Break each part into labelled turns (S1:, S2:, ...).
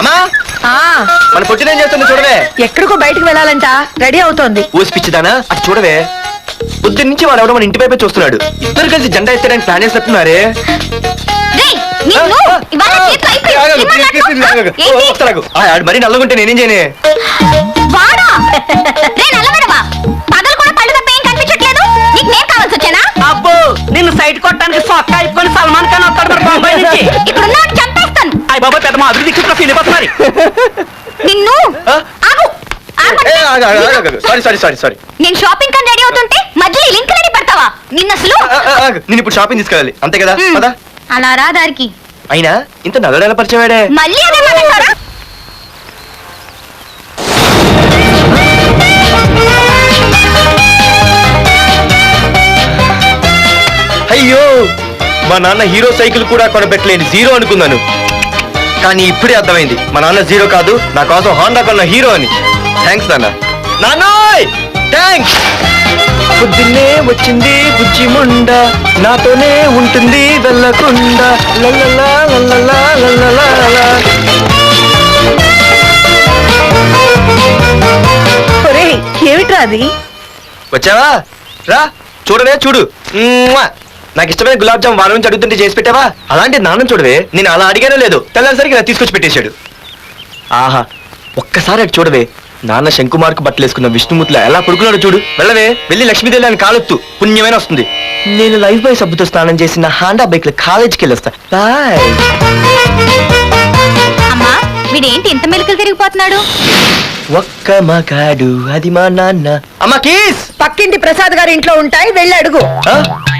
S1: అమ్మా!
S2: ఆ.
S1: మన పొట్టిన ఏం చేస్తుంది చూడవే?
S2: ఎక్కడికో బయటకు వెళ్ళాలంట. రెడీ అవుతోంది.
S1: ఊసి పిచ్చిదానా? అటు చూడవే. పొద్దున్న నుంచి వాడు ఎవడో మన ఇంటి వైపే చూస్తున్నాడు. ఇద్దరు కలిసి జెండా ఎత్తడానికి ప్లాన్ చేస్తున్నారే? మరి నల్లగుంటే నేనేం చేయనే?
S3: వాడా? రేయ్, నల్లబడవా? పగలు కూడా పళ్ళు తప్ప ఏం కనిపించట్లేదు? నీకు నేను కావాల్సి వచ్చానా?
S2: అబ్బో నిన్ను సైట్ కొట్టడానికి సొక్క అయిపోయి సల్మాన్ ఖాన్ వస్తాడు మరి బొంబాయి నుంచి.
S3: ఇక్కడున్నవాడిని చంపేస్తాను.
S2: అయ్య బాబా పెద్ద మా అభివృద్ధి చుట్టూ ఫీల్ మరి
S3: నిన్ను? ఆగు.
S1: సారీ సారీ సారీ సారీ
S3: నేను షాపింగ్ కని రెడీ అవుతుంటే మధ్యలో ఈ లింక్ రెడీ పెడతావా? నిన్న అసలు?
S1: నేను ఇప్పుడు షాపింగ్ తీసుకెళ్ళాలి. అంతే కదా?
S3: మ్. అలా రా దారికి.
S1: అయినా ఇంత నల్లడేలా పరిచయం వాడే
S3: మళ్ళీ అదే మాట్లాడతారా
S1: అయ్యో! మా నాన్న హీరో సైకిల్ కూడా కొనబెట్టలేని జీరో అనుకున్నాను. కానీ ఇప్పుడే అర్థమైంది. మా నాన్న జీరో కాదు నా కోసం హోండా కొన్న హీరో అని. థ్యాంక్స్ నాన్న. నాన్నోయ్! థ్యాంక్స్ పొద్దున్నే వచ్చింది బుజ్జి ముండ నాతోనే ఉంటుంది వెళ్ళకుండా. లల్లలా లల్లలా లల్లలా
S2: ఒరేయ్ ఏమిట్రా అది?
S1: వచ్చావా? రా చూడవే చూడు. నాకు ఇష్టమైన గులాబ్ జామ్ వారం నుంచి అడుగుతుంటే చేసి పెట్టావా? అలాంటి నాన్న చూడవే. నేను అలా అడిగానే లేదు తెల్లారిసరికి ఇలా తీసుకొచ్చి పెట్టేశాడు. ఆహా ఒక్కసారి అటు చూడవే. నాన్న శంకుమార్కు బట్టలు వేసుకున్న విష్ణుమూర్తిలో ఎలా పడుకున్నాడు చూడు. వెళ్ళవే వెళ్ళి లక్ష్మీదేవి అని కాలొత్తు. పుణ్యమైన వస్తుంది. నేను లైఫ్ బాయ్ సబ్బుతో స్నానం చేసిన హాండా బైక్లో కాలేజీకి వెళ్ళొస్తా. బాయ్.
S3: అమ్మా వీడేంటి ఇంత మెలికలు తిరిగిపోతున్నాడు?
S1: ఒక్క మగాడు అది మా నాన్న. అమ్మా కీస్!
S2: పక్కింటి ప్రసాద్ గారి ఇంట్లో ఉంటాయి వెళ్ళి అడుగు.
S1: ఆ?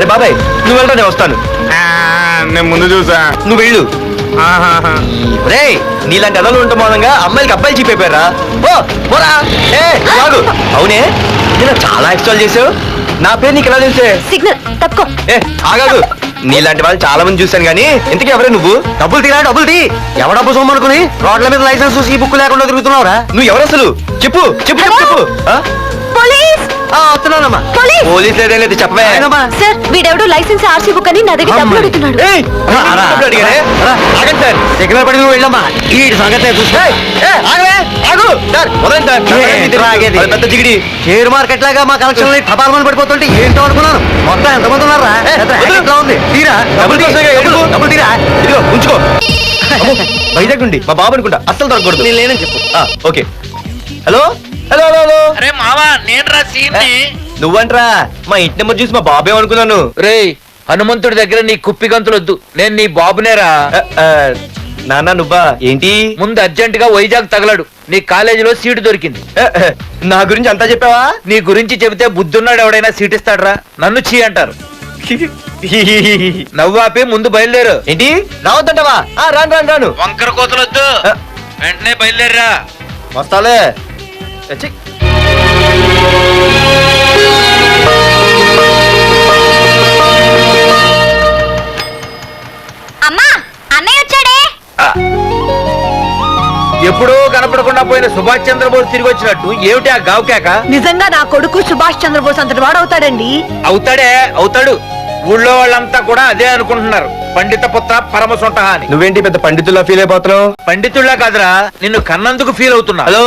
S1: సరే బాబాయ్ నువ్వు వెళ్ళరా నేను వస్తాను.
S4: ఆ, నేను ముందు చూసా.
S1: నువ్వు వెళ్ళు.
S4: ఆహాహా.
S1: రే నీలాంటి అదలు ఉండటం మూలంగా అమ్మాయిలకి అబ్బాయిలు చెప్పారా ఓ పోరా. ఏ కాదు అవునే? నేను చాలా ఎక్స్ట్రాల్ చేసావు నా పేరు నీకు ఎలా తెలిసే?
S3: సిగ్నల్ తప్పుకో.
S1: ఏ ఆగాదు నీలాంటి వాళ్ళు చాలా మంది చూశాను కానీ ఇంతకీ ఎవరే నువ్వు? డబ్బులు తీరా డబ్బులు తీ. ఎవడ డబ్బు సొమ్మనుకుని రోడ్ల మీద లైసెన్స్ చూసి బుక్ లేకుండా తిరుగుతున్నావురా? నువ్వు ఎవరు అసలు? చెప్పు చెప్పు చెప్పు. చెప్పు ఆ?
S3: పోలీస్?
S1: వస్తున్నానమ్మా.
S3: పోలీస్!
S1: పోలీస్ లేదేం లేదు చెప్పవే.
S3: సార్ వీడెవడో లైసెన్స్ ఆర్సీ బుక్ అని నా దగ్గర డబ్బులు అడుగుతున్నాడు.
S1: ఏయ్, డబ్బులు అడిగానే? ఆగండి సార్. సిగ్నల్ పడి నువ్వు వెళ్ళమ్మా. ఈ సంగతి చూస్తే ఆగవే ఆగు. సార్ వదండి సార్. నా సంగతి తెలుసు. అది పెద్ద జిగిడి. షేర్ మార్కెట్ లాగా మా కలెక్షన్ టపాల్మని పడిపోతుంటే ఏంటో అనుకున్నాను. మొత్తం ఎంతమంది ఉన్నారా? ఎట్లా ఉంది. తీరా డబ్బులు డబ్బులు డబ్బులు తీరా. ఇదిగో ఉంచుకో. వైజాగ్ నుండి. మా బాబు అనుకుంటా. అస్సలు దొరకకూడదు నేను లేనని చెప్పు. ఆ, okay. Hello? Hello hello hello.
S5: అరే మావా రా సీన్ని.
S1: నువ్వంట్రా మా ఇంటి నెంబర్ చూసి మా బాబే అనుకున్నాను.
S5: రేయ్ హనుమంతుడి దగ్గర నీ కుప్పి గంతులొద్దు. నేను నీ బాబునేరా.
S1: నాన్న నువ్వా? ఏంటి?
S5: ముందు అర్జెంట్గా వైజాగ్ తగలడు. నీ కాలేజీలో సీటు దొరికింది.
S1: నా గురించి అంతా చెప్పావా?
S5: నీ గురించి చెబితే బుద్ధున్నాడు ఎవడైనా సీట్ ఇస్తాడ్రా. నన్ను చీ అంటారు. నవ్వాపి ముందు బయలుదేరు.
S1: ఏంటి? రావద్దంటావా ఆ, రాను రాను రాను.
S5: వంకర కోతలొద్దు. వెంటనే బయలుదేరరా.
S1: వస్తాలే. ఛీ.
S3: అమ్మా అన్నయ్య వచ్చాడే?
S5: ఎప్పుడో కనపడకుండా పోయిన సుభాష్ చంద్రబోస్ తిరిగి వచ్చినట్టు ఏమిటి ఆ గావుకేక
S2: నిజంగా నా కొడుకు సుభాష్ చంద్రబోస్ అంతటి వాడవుతాడండి?
S5: అవుతాడే అవుతాడు. ఊళ్ళో వాళ్ళంతా కూడా అదే అనుకుంటున్నారు. పండిత పుత్ర పరమ సొంట అని
S1: నువ్వేంటి పెద్ద పండితుల్లా ఫీల్ అయిపోతున్నావు?
S5: పండితుళ్ళ కాదురా నిన్ను కన్నందుకు ఫీల్ అవుతున్నా.
S1: హలో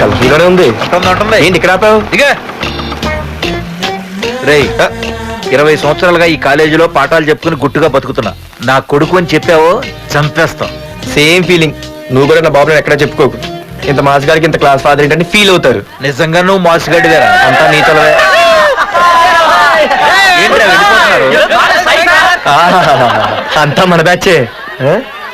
S1: కలర్ఫుల్గానే ఉంది. ఏంటి ఇక్కడ ఆపావు? ఆ,
S5: ఇరవై సంవత్సరాలుగా ఈ కాలేజీలో పాఠాలు చెప్పుకుని గుట్టుగా బతుకుతున్నా. నా కొడుకు అని చెప్పావో చంపేస్తాం.
S1: సేమ్ ఫీలింగ్ నువ్వు కూడా నా బాబు ఎక్కడ చెప్పుకోకు. ఇంత మాస్ గారికి ఇంత క్లాస్ ఫాదర్ ఏంటని ఫీల్ అవుతారు.
S5: నిజంగా నువ్వు మాసుగడ్డివేరా
S1: అంతా నీతలవే
S5: ఏంట్రా వెళ్ళిపోతున్నారు?
S1: అంతా మన బ్యాచే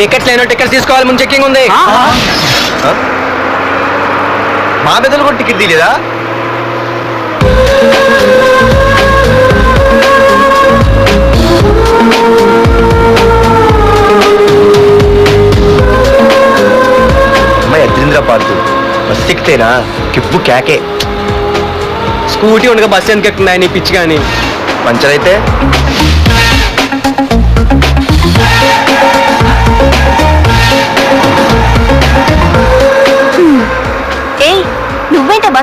S1: టికెట్స్ లేనో టికెట్స్ తీసుకోవాలి ముందు చెక్కింగ్ ఉంది? మా పెద్దలు కూడా టికెట్ తీయలేదా? అమ్మాయి బస్ ఎక్కితేనా? కిప్పు కేకే. స్కూటీ ఉండగా బస్ ఎందుకు ఎక్కుతున్నాయి నీ పిచ్చి కానీ? పంచర్ అయితే?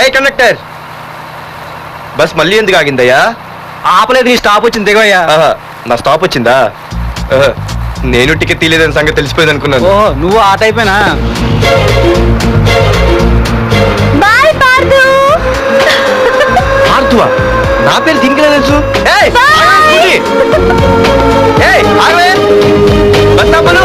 S1: ఏ కండక్టర్. బస్ మళ్ళీ ఎందుకు ఆగిందయ్యా?
S6: ఆపలేదు నీ స్టాప్ వచ్చింది దిగయ్యా
S1: ఆహా, నా స్టాప్ వచ్చిందా? ఆహా, నేను టికెట్ తీయలేదని సంగతి తెలిసిపోయింది అనుకున్నాను.
S6: నువ్వు ఆ టైపేనా?
S3: బాయ్ పార్దు
S1: ఆర్తువా నా పేరు దీనికి ఎలా తెలుసు? ఏయ్, ఆగవే, స్కూటీ. ఏయ్, ఆగవే. బస్ ఆపను.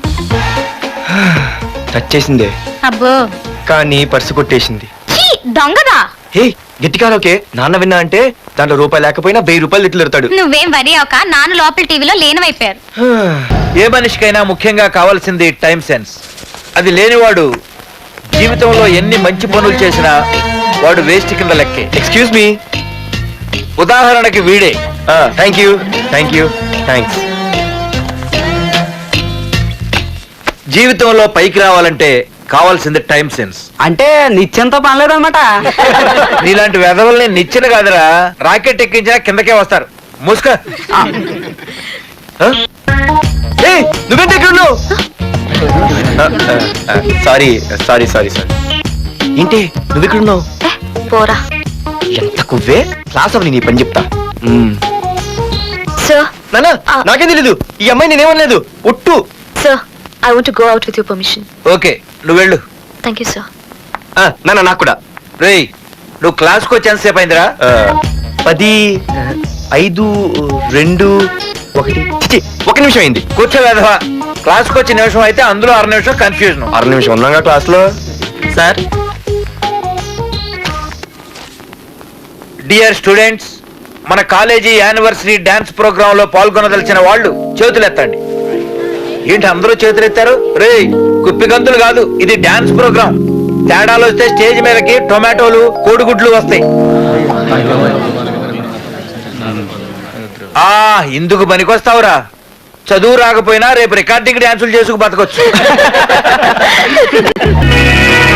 S1: టచ్ చేసిందే
S3: అబ్బో.
S1: కానీ పర్సు కొట్టేసింది.
S3: ఛీ దొంగదా?
S1: హే గట్టిగా ఓకే నాన్న విన్నా అంటే దాంట్లో రూపాయి లేకపోయినా వెయ్యి రూపాయలు ఇట్లు
S3: నువ్వేం వరి అవక నాన్న లోపల టీవీలో లేనవైపోయారు
S5: ఏ మనిషికైనా ముఖ్యంగా కావాల్సింది టైం సెన్స్. అది లేనివాడు జీవితంలో ఎన్ని మంచి పనులు చేసినా వాడు వేస్ట్ కింద లెక్కే.
S1: ఎక్స్క్యూజ్ మీ
S5: ఉదాహరణకి వీడే.
S1: Thank you thank you thanks
S5: జీవితంలో పైకి రావాలంటే కావాల్సింది టైం సెన్స్
S6: అంటే నిత్యంతో పనిలేదన్నమాట
S5: నీలాంటి వెధవల్ని నిచ్చిన కాదురా. రాకెట్ ఎక్కించినా కిందకే వస్తారు. ముసుక.
S1: నువ్వేంటి ఇక్కడ ఉన్నావు? Sorry sorry sorry sorry. ఏంటి నువ్వు ఇక్కడ ఉన్నావు
S3: పోరా.
S1: ఎంత కువ్వే? క్లాస్ అవని నీ పని చెప్తా.
S3: సార్
S1: నాన్న. నాకేం తెలీదు. ఈ అమ్మాయి నేనేమనలేదు. ఒట్టు.
S3: Sir I want go out with your permission
S5: okay నువ్వు వెళ్ళు.
S3: థ్యాంక్ యూ సార్
S1: ఆ, నాన్న నాకు కూడా.
S5: రేయ్ నువ్వు క్లాస్కి వచ్చి ఎంతసేపు అయిందిరా.
S1: పది ఐదు రెండు ఒకటి. ఒక నిమిషం అయింది.
S5: కూర్చో వెధవా. క్లాస్కి వచ్చి నిమిషం అయితే అందులో అర నిమిషం కన్ఫ్యూజన్
S1: అర నిమిషం ఉన్నాగా క్లాస్లో
S6: సార్.
S5: డియర్ స్టూడెంట్స్ మన కాలేజీ యానివర్సరీ డాన్స్ ప్రోగ్రామ్లో పాల్గొనదలిచిన వాళ్ళు చేతులెత్తండి. ఏంటి అందరూ చేతులెత్తారు? రే కుప్పి గంతులు కాదు ఇది డాన్స్ ప్రోగ్రామ్ తేడాలు వస్తే స్టేజ్ మీదకి టొమాటోలు కోడిగుడ్లు వస్తాయి. ఆ ఇందుకు పనికొస్తావురా. చదువు రాకపోయినా రేపు రికార్డింగ్ డాన్సులు చేసుకు బతకొచ్చు.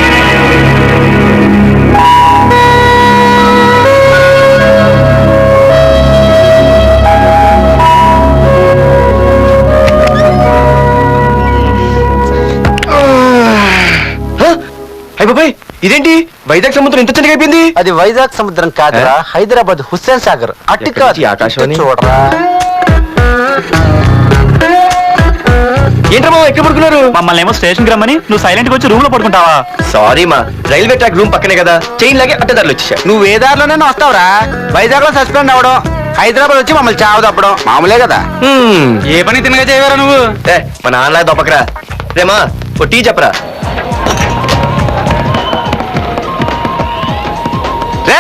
S1: ఇదేంటి? వైజాగ్ సముద్రం ఇంత చిన్నగా అయిపోయింది? అది వైజాగ్ సముద్రం కాదురా హైదరాబాద్ హుస్సేన్ సాగర్. అట్టి కాదు ఆకాశవాణి? చూడరా. ఏంట్రా ఎక్కడ పడుకున్నారు?
S6: మమ్మల్ని ఏమో స్టేషన్కి రమ్మని నువ్వు సైలెంట్గా వచ్చి రూమ్లో పడుకుంటావా?
S1: సారీ మా రైల్వే ట్రాక్ రూమ్ పక్కనే కదా. చైన్ లాగే అడ్డదారులు వచ్చేసా.
S5: నువ్వు ఏ దారిలోనే వస్తావురా. వైజాగ్లో సస్పెండ్ అవడం హైదరాబాద్ వచ్చి మమ్మల్ని చావు తప్పడం మామూలే కదా.
S6: ఏ పని తినగా చేయవరా నువ్వు?
S1: ఏ మా నాన్నలా దొప్పకరా రేమా ఓ టీ చెప్పరా.